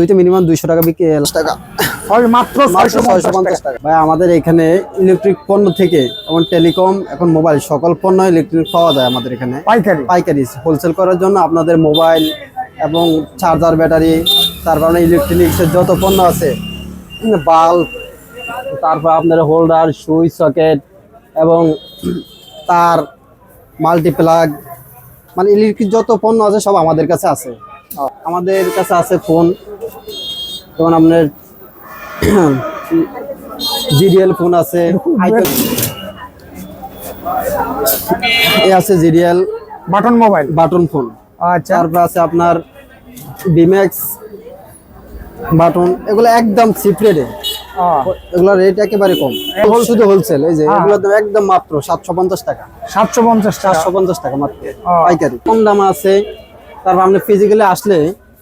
দুইতে minimum দুইশো টাকা বিক্রি টাকা। মাত্র ছয়শো পঞ্চাশ টাকা। ভাই আমাদের এখানে ইলেকট্রিক পণ্য থেকে যেমন টেলিকম এখন মোবাইল সকল পণ্য ইলেকট্রিক পাওয়া যায় আমাদের এখানে। পাইকারি। পাইকারি। হোলসেল করার জন্য আপনাদের মোবাইল এবং চার্জার ব্যাটারি তারপর ইলেকট্রনিক্সের যত পণ্য আছে বাল্ব তারপর আপনার হোল্ডার সুইচ সকেট এবং তার মাল্টিপ্লাগ মানে ইলেকট্রিক যত পণ্য আছে সব আমাদের কাছে আছে। আমাদের কাছে আছে ফোন যেমন আপনার জিডিএল ফোন আছে। এ আছে GDL. Button mobile. Button phone. আচ্ছা। তারপর আছে আপনার বিম্যাক্স বাটন। এগুলো একদম চিপ রেটে এগুলোর রেট একেবারে কম। wholesale- শুধু হোলসেল এই যে হ্যাঁ। এগুলোর দাম একদম মাত্র সাতশো পঞ্চাশ টাকা। সাতশো পঞ্চাশ টাকা। চারশো পঞ্চাশ টাকা মাত্র। পাইকারি। কম দাম আছে। তারপর আপনি ফিজিক্যালি আসলে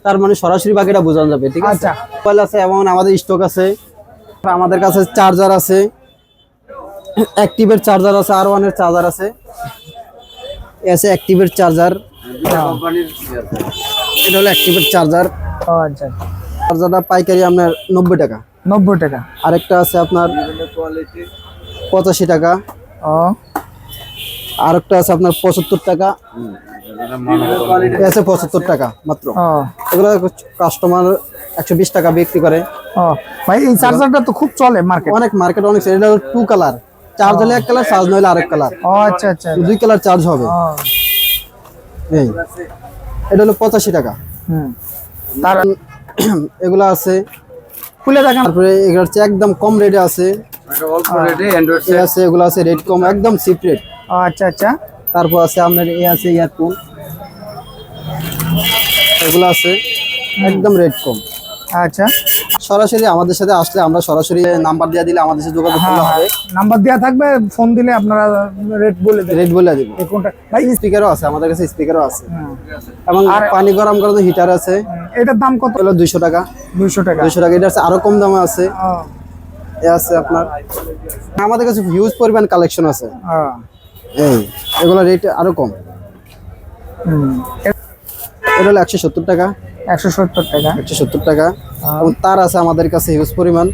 তার মানে সরাসরি বাকিটা বোঝানো যাবে ঠিক আছে? আচ্ছা। মোবাইল আছে এবং আমাদের স্টক আছে। আমাদের কাছে চার্জার আছে। অ্যাক্টিভের চার্জার আছে আর ওয়ানের চার্জার আছে। আছে অ্যাক্টিভের চার্জার এটা হলো অ্যাক্টিভের চার্জার আচ্ছা। চার্জারটা পাইকারি আপনার নব্বই টাকা। নব্বই টাকা। আরেকটা আছে আপনার পঁচাশি টাকা। ও। আরেকটা আছে আপনার পঁচাত্তর টাকা। আছে। পঁচাত্তর টাকা মাত্র। এগুলো কাস্টমার একশো বিশ টাকা বিক্রি করে। ভাই এই চার্জারটা তো খুব চলে মার্কেট অনেক মার্কেট অনেক এটা টু কালার চার্জ হলে এক কালার চার্জ নইলে আরেক কালার আচ্ছা আচ্ছা। দুই কালার চার্জ হবে। এই। এটা হলো পঁচাশি টাকা। হুম। তার এগুলো আছে। খুলে দেখেন। তারপরে এগুলো হচ্ছে একদম কম রেটে আছে। এ আছে এগুলো আছে রেট কম একদম চিপ রেট আচ্ছা আচ্ছা। তারপর আছে আপনার এ আছে ইয়ারফোন। এগুলো আছে একদম রেট কম। আচ্ছা। সরাসরি আমাদের সাথে আসলে আমরা সরাসরি নাম্বার দিয়ে দিলে আমাদের সাথে যোগাযোগ হ্যাঁ করলে হবে নাম্বার দেওয়া থাকবে ফোন দিলে আপনারা রেট বলে দেবেন। রেট বলে দিব। এই কোনটা? ভাই। স্পিকারও আছে আমাদের কাছে স্পিকারও আছে। এবং পানি গরম করার হিটার আছে। এটার দাম কত? হলো দুইশো টাকা। দুইশো টাকা। দুইশো টাকা। এটা আছে আরও কম দামে আছে। এ আছে আপনার। আমাদের কাছে হিউজ পরিমাণ কালেকশন আছে। ও, এই এগুলো রেট আরও কম। হুম, এটা হলো একশো সত্তর টাকা। একশো সত্তর টাকা। একশো সত্তর টাকা। এবং তার আছে আমাদের কাছে হিউজ পরিমাণ।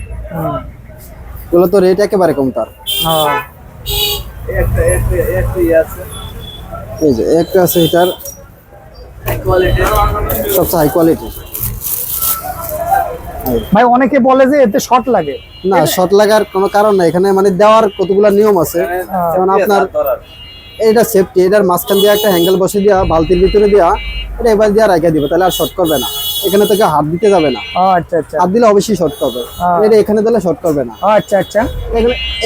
এগুলো তো রেট একেবারে কম তার। ও, এই যে একটা আছে এটার। সবচেয়ে হাই কোয়ালিটি ভাই অনেকে বলে যে এতে শর্ট লাগে। না শর্ট লাগার কোনো কারণ নাই। এখানে মানে দেওয়ার কতগুলো নিয়ম আছে। যেমন আপনার এটা সেফটি এটার মাঝখান দিয়ে একটা হ্যাঙ্গেল বসে দেওয়া বালতির ভিতরে দেওয়া এটা এবার দিয়ে রাখা দিবে তাহলে আর শর্ট করবে না। এখানে থেকে হাত দিতে যাবে না। আচ্ছা আচ্ছা। হাত দিলে অবশ্যই শর্ট করবে। এটা এখানে দিলে শর্ট করবে না। আচ্ছা আচ্ছা।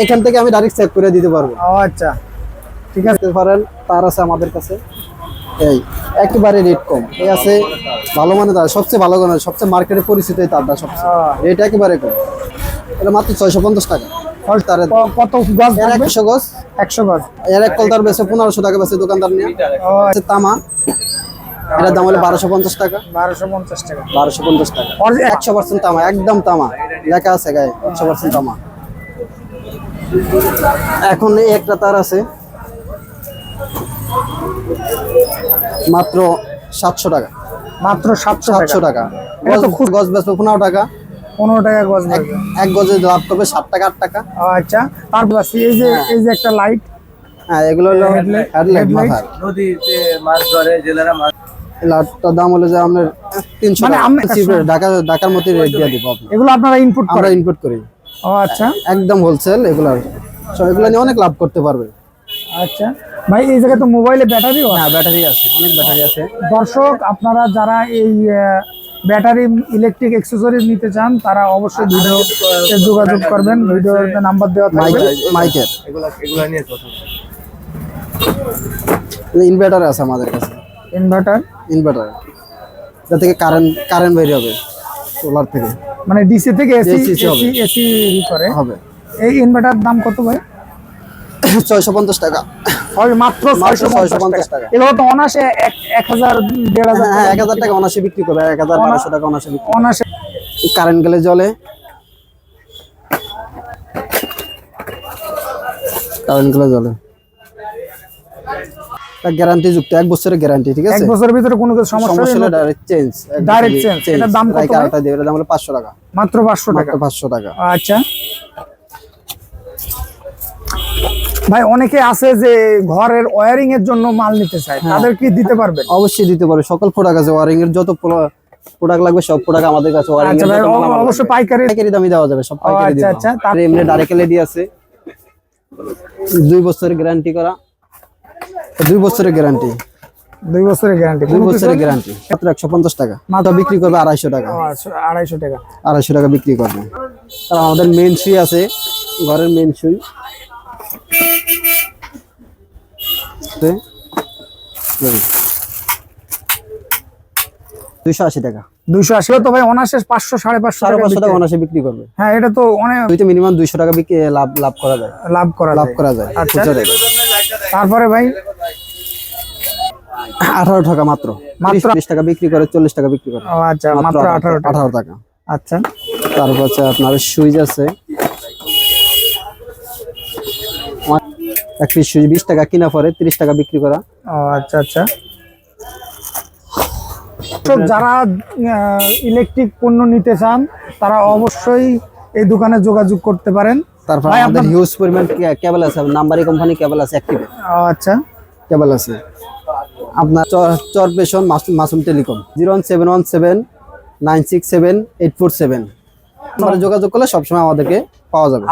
এখান থেকে আমি ডাইরেক্ট চেক করে দিতে পারব। আচ্ছা। ঠিক আছে। পারেন তার আছে আমাদের কাছে। এই একেবারে রেট কম। এই আছে ভালো মানে তার সবচেয়ে ভালো মানে সবচেয়ে মার্কেটে পরিচিত এই তারটা সবচেয়ে। রেট একেবারে কম। এটা মাত্র ছয়শো পঞ্চাশ টাকা। কত গজ একশো গজ। একশো গজ। এর এক কলতার বেছে পনেরোশো টাকা বেছে দোকানদার নিয়ে। তামা। এটার দাম হলো বারোশো পঞ্চাশ টাকা। বারোশো পঞ্চাশ টাকা। বারোশো পঞ্চাশ টাকা। একশো পার্সেন্ট তামা একদম তামা। লেখা আছে গায়ে একশো পার্সেন্ট তামা। এখন এই একটা তার আছে। মাত্র সাতশো টাকা। মাত্র সাতশো সাতশো টাকা। গজ গজ পনেরো টাকা। পনেরো টাকা গজ লাগবে। এক গজে লাভ করবে ষাট টাকা আট টাকা। ও আচ্ছা। তারপর এই যে এই যে একটা লাইট হ্যাঁ এগুলো হলো Headlight- হেডলাইট মাথার। নদীতে মাছ ধরে জেলেরা মাছ এই লাইটটার দাম হলো যে আপনার তিনশো মানে আমি- Cheap rate, ঢাকা ঢাকার মতো রেট দিয়ে দিব এগুলো আপনারা ইনপুট আমরা করেন। ইনপুট করি। ও আচ্ছা। একদম হোলসেল এগুলার সব এগুলো নিয়ে অনেক লাভ করতে পারবে। আচ্ছা। ভাই এই জায়গায় তো মোবাইলে ব্যাটারিও হ্যাঁ ব্যাটারি আছে অনেক ব্যাটারি আছে। দর্শক আপনারা যারা এই ব্যাটারি ইলেকট্রিক অ্যাক্সেসরিজ নিতে চান তারা অবশ্যই ভিডিওতে যোগাযোগ করবেন। ভিডিওতে নাম্বার দেওয়া থাকবে। মাইকের এগুলা এগুলা নিয়ে কথা ইনভার্টার আছে আমাদের কাছে। ইনভার্টার ইনভার্টার যা থেকে কারেন্ট কারেন্ট বের হবে সোলার থেকে। মানে ডিসি থেকে এসি এসি এসি করে। হবে। এই ইনভার্টার দাম কত ভাই? ছয়শো পঞ্চাশ টাকা। মাত্র ছয়শো পঞ্চাশ টাকা। এগুলো তো অনাসে এক হাজার দেড় হাজার হ্যাঁ এক হাজার টাকা অনাশি বিক্রি করবে এক হাজার বারোশো টাকা অনাশি বিক্রি অনাসে কারেন্ট গেলে জলে। কারেন্ট গেলে জলে। গ্যারান্টি যুক্ত এক বছরের গ্যারান্টি ঠিক আছে? এক বছরের ভিতরে কোনো কিছু সমস্যা হলে ডাইরেক্ট চেঞ্জ Direct change। এটার দাম কত? দিয়ে এটার দাম হলো পাঁচশো টাকা। মাত্র পাঁচশো টাকা। মাত্র পাঁচশো টাকা। আচ্ছা। ভাই অনেকে আছে যে ঘরের ওয়্যারিং এর জন্য মাল নিতে চায় হ্যাঁ। তাদের কি দিতে পারবেন? অবশ্যই দিতে পারবে। সকল প্রোডাক্ট আছে ওয়ারিং এর যত প্রোডাক্ট লাগবে সব প্রোডাক্ট আমাদের কাছে ওয়ারিং আচ্ছা এর অবশ্যই পাইকারি পাইকারি দামে দেওয়া যাবে সব পাইকারি আচ্ছা, আচ্ছা, তার- এমনি ডাইরেক্ট এলইডি আছে। দুই বছরের গ্যারান্টি করা। দুই বছরের গ্যারান্টি দুই বছরের গ্যারান্টি দুই বছরের গ্যারান্টি মাত্র একশো পঞ্চাশ টাকা। মাত্র বিক্রি করবে আড়াইশো টাকা। আড়াইশো টাকা। আড়াইশো টাকা বিক্রি করবে। আর আমাদের মেন সুই আছে ঘরের মেন সুই দুইশো আশি টাকা। দুইশো আশি। তো ভাই অনার্সে পাঁচশো সাড়ে পাঁচশো সাড়ে পাঁচশো টাকা বিক্রি। বিক্রি করবে। হ্যাঁ এটা তো অনেক দুইতে মিনিমাম দুইশো টাকা বিক্রি লাভ লাভ করা যায়। লাভ করা লাভ করা যায়। আচ্ছা। তারপরে ভাই? আঠারো টাকা মাত্র। টাকা বিক্রি করে চল্লিশ টাকা বিক্রি করে। আচ্ছা মাত্র আঠারো টাকা আঠারো টাকা। আচ্ছা। তারপর হচ্ছে আপনার সুইচ আছে। এক পিস সুইচ বিশ টাকা কিনা পরে তিরিশ টাকা বিক্রি করা। আচ্ছা আচ্ছা। তো যারা ইলেকট্রিক পণ্য নিতে চান তারা অবশ্যই এই দোকানে যোগাযোগ করতে পারেন। তারপর আমাদের আপনার- হিউজ পরিমাণ কেবল আছে নাম্বারি কোম্পানি কেবল আছে অ্যাক্টিভ আচ্ছা। কেবল আছে। আপনার চর- চরপেশন Masum Masum telecom. Zero one seven one seven nine six seven eight four seven. যোগাযোগ করলে সবসময় আমাদেরকে পাওয়া যাবে।